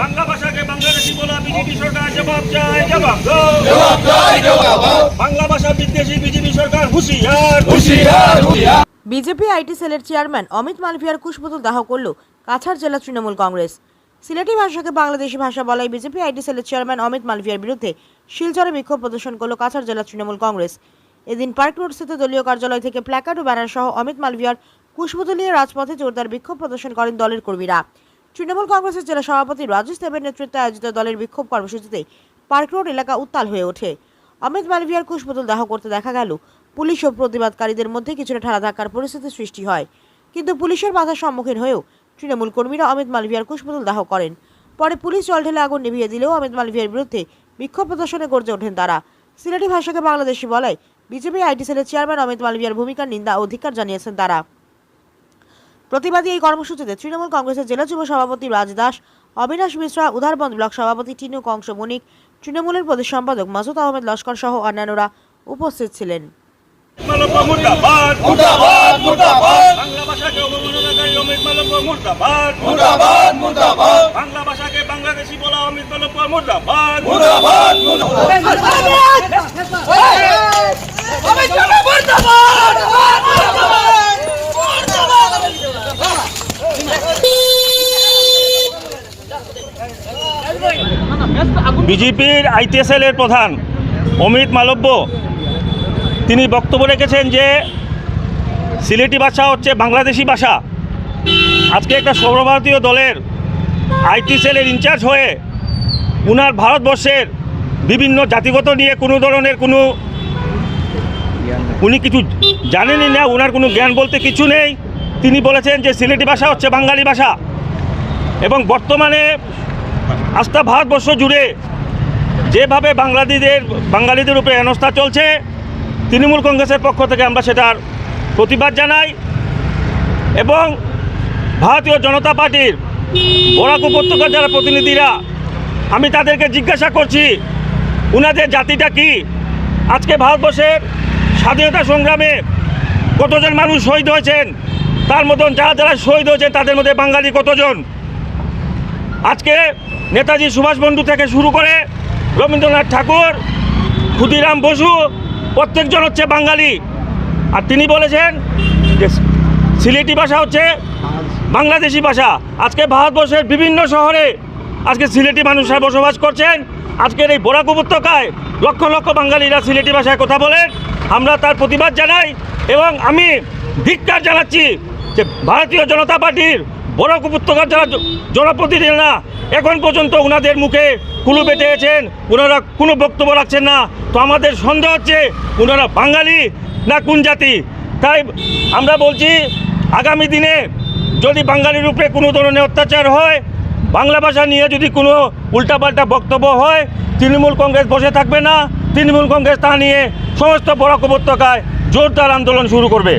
বাংলা ভাষাকে বাংলাদেশি বলা বিজেপি সরকার জবাব চায় জবাব দাও। বাংলা ভাষা বিদ্বেষী বিজেপি সরকার হুঁশিয়ার। বিজেপি আইটি সেলের চেয়ারম্যান অমিত মালভিয়ার কুশপুতুল দাহ করল কাছাড় জেলা তৃণমূল কংগ্রেস। সিলেটি ভাষাকে বাংলাদেশি ভাষা বলায় বিজেপি আইটি সেলের চেয়ারম্যান অমিত মালভিয়ার বিরুদ্ধে শিলচরে বিক্ষোভ প্রদর্শন করল কাছাড় জেলা তৃণমূল কংগ্রেস। এদিন পার্ক রোড স্থিত দলীয় কার্যালয় থেকে প্ল্যাকার্ড ও ব্যানার সহ অমিত মালভিয়ার কুশপুতুল নিয়ে রাজপথে জোরদার বিক্ষোভ প্রদর্শন করেন দলের কর্মীরা। তৃণমূল কংগ্রেসের জেলা সভাপতি রাজেশ দেবের নেতৃত্বে আয়োজিত দলের বিক্ষোভ কর্মসূচিতে পার্ক রোড এলাকা উত্তাল হয়ে ওঠে। অমিত মালভিয়ার কুশপুতুল দাহ করতে দেখা গেল। পুলিশ ও প্রতিবাদকারীদের মধ্যে কিছুটা ঠাড়া ধাক্কার পরিস্থিতি সৃষ্টি হয়। কিন্তু পুলিশের বাধার সম্মুখীন হয়েও তৃণমূল কর্মীরা অমিত মালভিয়ার কুশপুতুল দাহ করেন। পরে পুলিশ জল ঢেলে আগুন নিভিয়ে দিলেও অমিত মালভিয়ার বিরুদ্ধে বিক্ষোভ প্রদর্শনে গর্জে ওঠেন তারা। সিলেটি ভাষাকে বাংলাদেশি বলায় বিজেপি আইটি সেলের চেয়ারম্যান অমিত মালভিয়ার ভূমিকার নিন্দা অধিকার জানিয়েছেন তারা। প্রতিবাদী এই কর্মসূচিতে তৃণমূল কংগ্রেসের জেলা যুব সভাপতি রাজ দাস অবিনাশ মিশ্রা উধারবন্দ ব্লক সভাপতি টিনু কংস মনিক তৃণমূলের প্রদেশ সম্পাদক মাসুদ আহমেদ লস্কর সহ অন্যান্যরা উপস্থিত ছিলেন। মালব্য মুর্দাবাদ মুর্দাবাদ মুর্দাবাদ। বাংলা ভাষাকে অবমাননাকারী অমিত মালব্য মুর্দাবাদ। মুর্দাবাদ মুর্দাবাদ। বাংলা ভাষাকে বাংলাদেশি বলা অমিত মালব্য মুর্দাবাদ। মুর্দাবাদ। বিজেপির আইটিএসএল এর প্রধান অমিত মালব্য, তিনি বক্তব্য রেখেছেন যে সিলেটি ভাষা হচ্ছে বাংলাদেশি ভাষা। আজকে একটা সর্বভারতীয় দলের আইটি সেলের ইনচার্জ হয়ে উনার ভারতবর্ষের বিভিন্ন জাতিগত নিয়ে কোনো ধরনের কোনো উনি কিছু জানেনই না ওনার কোনো জ্ঞান বলতে কিছু নেই। তিনি বলেছেন যে সিলেটি ভাষা হচ্ছে বাঙালি ভাষা এবং বর্তমানে আস্থা ভারতবর্ষ জুড়ে যেভাবে বাংলাদেশদের বাঙালিদের উপরে হেনস্থা চলছে, তৃণমূল কংগ্রেসের পক্ষ থেকে আমরা সেটার প্রতিবাদ জানাই এবং ভারতীয় জনতা পার্টির বরাক উপত্যকার যারা প্রতিনিধিরা, আমি তাদেরকে জিজ্ঞাসা করছি, উনাদের জাতিটা কি? আজকে ভারতবর্ষের স্বাধীনতা সংগ্রামে কতজন মানুষ শহীদ হয়েছেন? তার মতন যারা যারা শহীদ হয়েছেন, তাদের মধ্যে বাঙালি কতজন? আজকে নেতাজি সুভাষ বন্ধু থেকে শুরু করে রবীন্দ্রনাথ ঠাকুর, ক্ষুদিরাম বসু, প্রত্যেকজন হচ্ছে বাঙালি। আর তিনি বলেছেন যে সিলেটি ভাষা হচ্ছে বাংলাদেশি ভাষা। আজকে ভারতবর্ষের বিভিন্ন শহরে আজকে সিলেটি মানুষরা বসবাস করছেন। আজকের এই বরাক উপত্যকায় লক্ষ লক্ষ বাঙালিরা সিলেটি ভাষায় কথা বলেন। আমরা তার প্রতিবাদ জানাই এবং আমি ধিক্কার জানাচ্ছি যে ভারতীয় জনতা পার্টির বরাক উপত্যকার যারা জনপ্রতিনিধিরা এখন পর্যন্ত ওনাদের মুখে কুলু বেঁধেছেন ওনারা কোনো বক্তব্য রাখছেন না। তো আমাদের সন্দেহ হচ্ছে ওনারা বাঙালি না কোন জাতি? তাই আমরা বলছি আগামী দিনে যদি বাঙালির উপরে কোনো ধরনের অত্যাচার হয় বাংলা ভাষা নিয়ে যদি কোনো উল্টাপাল্টা বক্তব্য হয় তৃণমূল কংগ্রেস বসে থাকবে না তৃণমূল কংগ্রেস তা নিয়ে সমস্ত বরাক উপত্যকায় জোরদার আন্দোলন শুরু করবে।